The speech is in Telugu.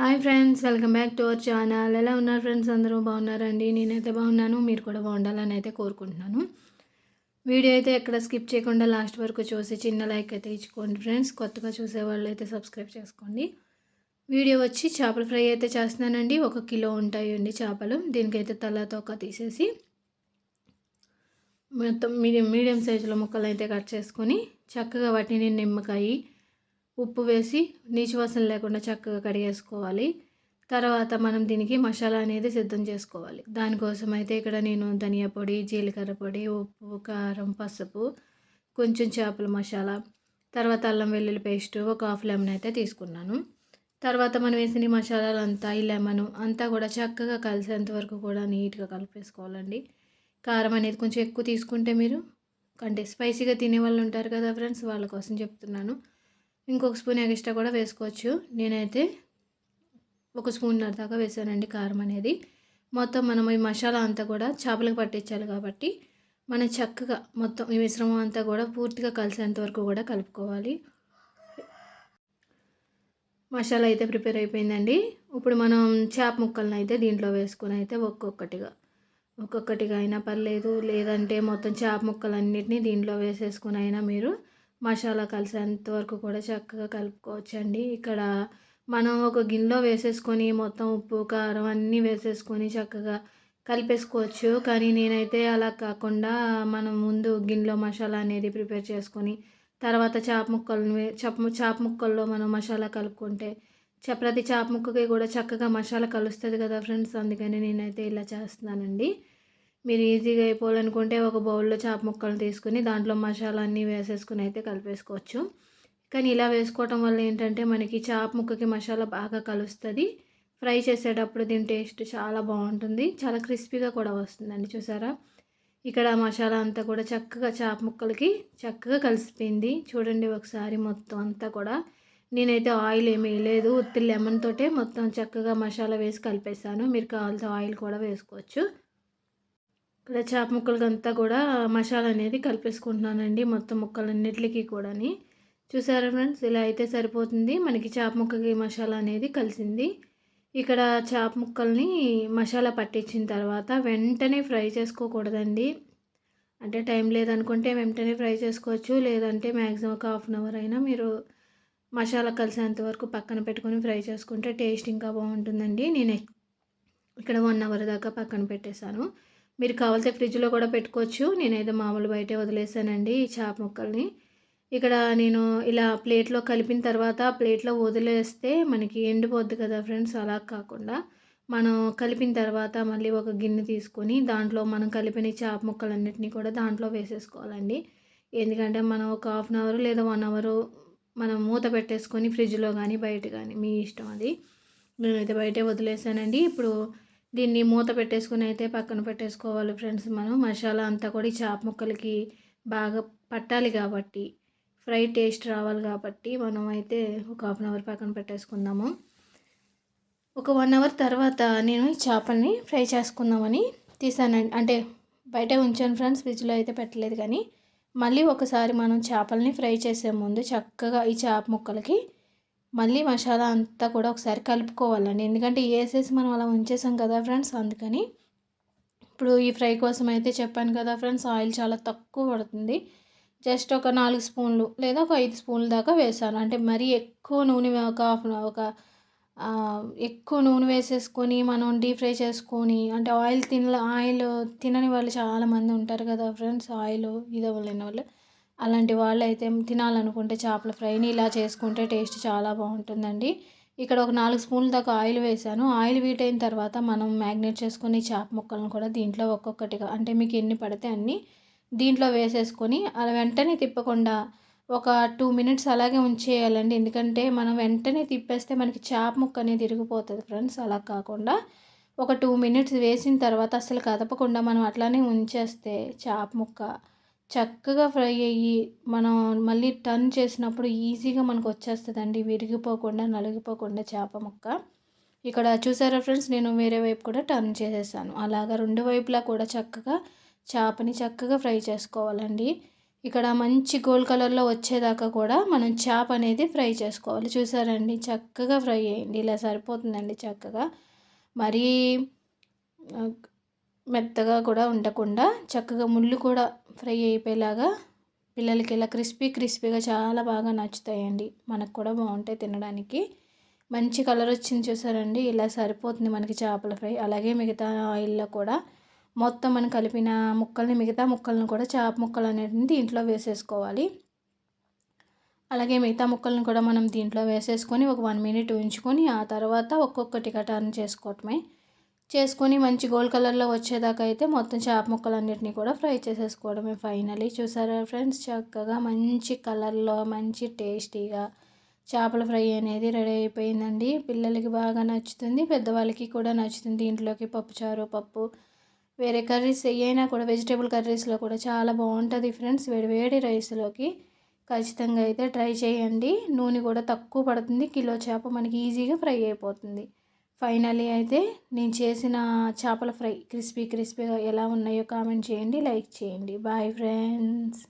Hi friends welcome back to our channel. ఎలా ఉన్నారు ఫ్రెండ్స్? అందరూ బాగున్నారండి? నేనైతే బాగున్నాను మీరు కూడా బాగుండాలని అయితే కోరుకుంటున్నాను. వీడియో అయితే ఎక్కడ స్కిప్ చేయకుండా లాస్ట్ వరకు చూసి చిన్న లైక్ అయితే ఇచ్చుకోండి ఫ్రెండ్స్. కొత్తగా చూసే వాళ్ళు అయితే సబ్స్క్రైబ్ చేసుకోండి. వీడియో వచ్చి చేపల ఫ్రై అయితే చేస్తున్నానండి. ఒక కిలో ఉంటాయండి చేపలు. దీనికైతే తల తోక తీసేసి మొత్తం మీడియం మీడియం సైజులో ముక్కలు అయితే కట్ చేసుకొని చక్కగా వాటిని నిమ్మకాయ ఉప్పు వేసి నీచువాసన లేకుండా చక్కగా కడిగేసుకోవాలి. తర్వాత మనం దీనికి మసాలా అనేది సిద్ధం చేసుకోవాలి. దానికోసం అయితే ఇక్కడ నేను ధనియా పొడి జీలకర్ర పొడి ఉప్పు కారం పసుపు కొంచెం చేపల మసాలా తర్వాత అల్లం వెల్లుల్లి పేస్ట్ ఒక హాఫ్ లెమన్ అయితే తీసుకున్నాను. తర్వాత మనం వేసిన మసాలాలు అంతా ఈ లెమన్ అంతా కూడా చక్కగా కలిసేంత వరకు కూడా నీట్గా కలిపేసుకోవాలండి. కారం అనేది కొంచెం ఎక్కువ తీసుకుంటే మీరు అంటే స్పైసీగా తినే వాళ్ళు ఉంటారు కదా ఫ్రెండ్స్ వాళ్ళ కోసం చెప్తున్నాను. ఇంకొక స్పూన్ ఎక్స్ట్రా కూడా వేసుకోవచ్చు. నేనైతే ఒక స్పూన్ దాకా వేసానండి కారం అనేది. మొత్తం మనం ఈ మసాలా అంతా కూడా చేపలకు పట్టించాలి కాబట్టి మనం చక్కగా మొత్తం ఈ మిశ్రమం అంతా కూడా పూర్తిగా కలిసేంత వరకు కూడా కలుపుకోవాలి. మసాలా అయితే ప్రిపేర్ అయిపోయిందండి. ఇప్పుడు మనం చేప ముక్కలను అయితే దీంట్లో వేసుకుని అయితే ఒక్కొక్కటిగా ఒక్కొక్కటిగా అయినా పర్లేదు. లేదంటే మొత్తం చేప ముక్కలన్నిటినీ దీంట్లో వేసేసుకుని అయినా మీరు మసాలా కలిసేంత వరకు కూడా చక్కగా కలుపుకోవచ్చండి. ఇక్కడ మనం ఒక గిన్నెలో వేసేసుకొని మొత్తం ఉప్పు కారం అన్నీ వేసేసుకొని చక్కగా కలిపేసుకోవచ్చు. కానీ నేనైతే అలా కాకుండా మనం ముందు గిన్నెలో మసాలా అనేది ప్రిపేర్ చేసుకొని తర్వాత చేప ముక్కలను చేప చేప ముక్కల్లో మనం మసాలా కలుపుకుంటే ప్రతి చేప ముక్కకి కూడా చక్కగా మసాలా కలుస్తుంది కదా ఫ్రెండ్స్. అందుకని నేనైతే ఇలా చేస్తున్నానండి. మీరు ఈజీగా అయిపోవాలనుకుంటే ఒక బౌల్లో చేప ముక్కలు తీసుకుని దాంట్లో మసాలా అన్నీ వేసేసుకుని అయితే కలిపేసుకోవచ్చు. కానీ ఇలా వేసుకోవటం వల్ల ఏంటంటే మనకి చేప ముక్కకి మసాలా బాగా కలుస్తుంది. ఫ్రై చేసేటప్పుడు దీని టేస్ట్ చాలా బాగుంటుంది. చాలా క్రిస్పీగా కూడా వస్తుందండి చూసారా? ఇక్కడ మసాలా అంతా కూడా చక్కగా చేప ముక్కలకి చక్కగా కలిసిపోయింది. చూడండి ఒకసారి మొత్తం అంతా కూడా. నేనైతే ఆయిల్ ఏమీ లేదు ఉత్తి లెమన్ తోటే మొత్తం చక్కగా మసాలా వేసి కలిపేసాను మీరు కావాల్సిన ఆయిల్ కూడా వేసుకోవచ్చు. ఇక్కడ చేప ముక్కలకంతా కూడా మసాలా అనేది కలిపేసుకుంటున్నానండి మొత్తం ముక్కలన్నిటికీ కూడాని. చూసారా ఫ్రెండ్స్ ఇలా అయితే సరిపోతుంది. మనకి చేప ముక్కకి మసాలా అనేది కలిసింది. ఇక్కడ చేప ముక్కల్ని మసాలా పట్టించిన తర్వాత వెంటనే ఫ్రై చేసుకోకూడదండి. అంటే టైం లేదనుకుంటే వెంటనే ఫ్రై చేసుకోవచ్చు. లేదంటే మ్యాక్సిమం ఒక హాఫ్ అన్ అవర్ అయినా మీరు మసాలా కలిసేంత వరకు పక్కన పెట్టుకొని ఫ్రై చేసుకుంటే టేస్ట్ ఇంకా బాగుంటుందండి. నేను ఇక్కడ వన్ అవర్ దాకా పక్కన పెట్టేశాను. మీరు కావాలితే ఫ్రిడ్జ్లో కూడా పెట్టుకోవచ్చు. నేనైతే మామూలు బయటే వదిలేసానండి ఈ చేప ముక్కల్ని. ఇక్కడ నేను ఇలా ప్లేట్లో కలిపిన తర్వాత ప్లేట్లో వదిలేస్తే మనకి ఎండిపోద్ది కదా ఫ్రెండ్స్ అలా కాకుండా మనం కలిపిన తర్వాత మళ్ళీ ఒక గిన్నె తీసుకొని దాంట్లో మనం కలిపిన చేప ముక్కలన్నిటినీ కూడా దాంట్లో వేసేసుకోవాలండి. ఎందుకంటే మనం ఒక హాఫ్ అన్ అవర్ లేదా వన్ అవర్ మనం మూత పెట్టేసుకొని ఫ్రిడ్జ్లో కానీ బయట కానీ మీ ఇష్టం అది. నేనైతే బయటే వదిలేసానండి. ఇప్పుడు దీన్ని మూత పెట్టేసుకుని అయితే పక్కన పెట్టేసుకోవాలి ఫ్రెండ్స్ మనం. మసాలా అంతా కూడా ఈ చేప ముక్కలకి బాగా పట్టాలి కాబట్టి ఫ్రై టేస్ట్ రావాలి కాబట్టి మనం అయితే ఒక హాఫ్ అన్ అవర్ పక్కన పెట్టేసుకుందాము. ఒక వన్ అవర్ తర్వాత నేను ఈ చేపల్ని ఫ్రై చేసుకుందామని తీసానండి అంటే బయట ఉంచాను ఫ్రెండ్స్ ఫ్రిడ్జ్లో అయితే పెట్టలేదు కానీ మళ్ళీ ఒకసారి మనం చేపల్ని ఫ్రై చేసే ముందు చక్కగా ఈ చేప ముక్కలకి మళ్ళీ మసాలా అంతా కూడా ఒకసారి కలుపుకోవాలండి. ఎందుకంటే వేసేసి మనం అలా ఉంచేసాం కదా ఫ్రెండ్స్ అందుకని. ఇప్పుడు ఈ ఫ్రై కోసం అయితే చెప్పాను కదా ఫ్రెండ్స్ ఆయిల్ చాలా తక్కువ పడుతుంది. జస్ట్ ఒక నాలుగు స్పూన్లు లేదా ఒక ఐదు స్పూన్ల దాకా వేసాను. అంటే మరీ ఎక్కువ నూనె ఒక హాఫ్ ఒక ఎక్కువ నూనె వేసేసుకొని మనం డీప్ ఫ్రై చేసుకొని అంటే ఆయిల్ తిన ఆయిల్ తినని వాళ్ళు చాలామంది ఉంటారు కదా ఫ్రెండ్స్ ఆయిల్ ఇది అవ్వలేని వాళ్ళు. అలాంటి వాళ్ళైతే తినాలనుకుంటే చేపల ఫ్రైని ఇలా చేసుకుంటే టేస్ట్ చాలా బాగుంటుందండి. ఇక్కడ ఒక నాలుగు స్పూన్ల దాకా ఆయిల్ వేసాను. ఆయిల్ వీట్ అయిన తర్వాత మనం మ్యాగ్నేట్ చేసుకుని చేప ముక్కలను కూడా దీంట్లో ఒక్కొక్కటిగా అంటే మీకు ఎన్ని పడితే అన్ని దీంట్లో వేసేసుకొని అలా వెంటనే తిప్పకుండా ఒక టూ మినిట్స్ అలాగే ఉంచేయాలండి. ఎందుకంటే మనం వెంటనే తిప్పేస్తే మనకి చేప ముక్క అనేది తిరిగిపోతుంది ఫ్రెండ్స్. అలా కాకుండా ఒక టూ మినిట్స్ వేసిన తర్వాత అసలు కదపకుండా మనం అట్లానే ఉంచేస్తే చేప ముక్క చక్కగా ఫ్రై అయ్యి మనం మళ్ళీ టర్న్ చేసినప్పుడు ఈజీగా మనకు వచ్చేస్తుందండి. విరిగిపోకుండా నలిగిపోకుండా చేప ముక్క. ఇక్కడ చూసారా ఫ్రెండ్స్? నేను వేరే వైపు కూడా టర్న్ చేసేసాను. అలాగా రెండు వైపులా కూడా చక్కగా చేపని చక్కగా ఫ్రై చేసుకోవాలండి. ఇక్కడ మంచి గోల్డ్ కలర్లో వచ్చేదాకా కూడా మనం చేప అనేది ఫ్రై చేసుకోవాలి. చూసారండి? చక్కగా ఫ్రై అయ్యింది. ఇలా సరిపోతుందండి చక్కగా. మరీ మెత్తగా కూడా ఉండకుండా చక్కగా ముళ్ళు కూడా ఫ్రై అయిపోయేలాగా పిల్లలకి ఇలా క్రిస్పీ క్రిస్పీగా చాలా బాగా నచ్చుతాయండి. మనకు కూడా బాగుంటాయి తినడానికి. మంచి కలర్ వచ్చింది చూసారండి. ఇలా సరిపోతుంది మనకి చేపల ఫ్రై. అలాగే మిగతా ఆయిల్లో కూడా మొత్తం మనం కలిపిన ముక్కల్ని మిగతా ముక్కలను కూడా చేప ముక్కలు అనేటివి దీంట్లో వేసేసుకోవాలి. అలాగే మిగతా ముక్కలను కూడా మనం దీంట్లో వేసేసుకొని ఒక వన్ మినిట్ ఉంచుకొని ఆ తర్వాత ఒక్కొక్కటిగా టర్న్ చేసుకోవటమే. చేసుకొని మంచి గోల్డ్ కలర్లో వచ్చేదాకా అయితే మొత్తం చేప ముక్కలన్నిటిని కూడా ఫ్రై చేసేసుకోవడమే ఫైనలీ. చూసారా ఫ్రెండ్స్? చక్కగా మంచి కలర్లో మంచి టేస్టీగా చేపల ఫ్రై అనేది రెడీ అయిపోయిందండి. పిల్లలకి బాగా నచ్చుతుంది పెద్దవాళ్ళకి కూడా నచ్చుతుంది. దీంట్లోకి పప్పుచారు పప్పు వేరే కర్రీస్ ఏవైనా కూడా వెజిటేబుల్ కర్రీస్లో కూడా చాలా బాగుంటుంది ఫ్రెండ్స్. వేడివేడి రైస్లోకి ఖచ్చితంగా అయితే ట్రై చేయండి. నూనె కూడా తక్కువ పడుతుంది కిలో చేప మనకి ఈజీగా ఫ్రై అయిపోతుంది. ఫైనలీ అయితే నేను చేసిన చేపల ఫ్రై క్రిస్పీ క్రిస్పీగా ఎలా ఉన్నాయో కామెంట్ చేయండి లైక్ చేయండి. Bye friends.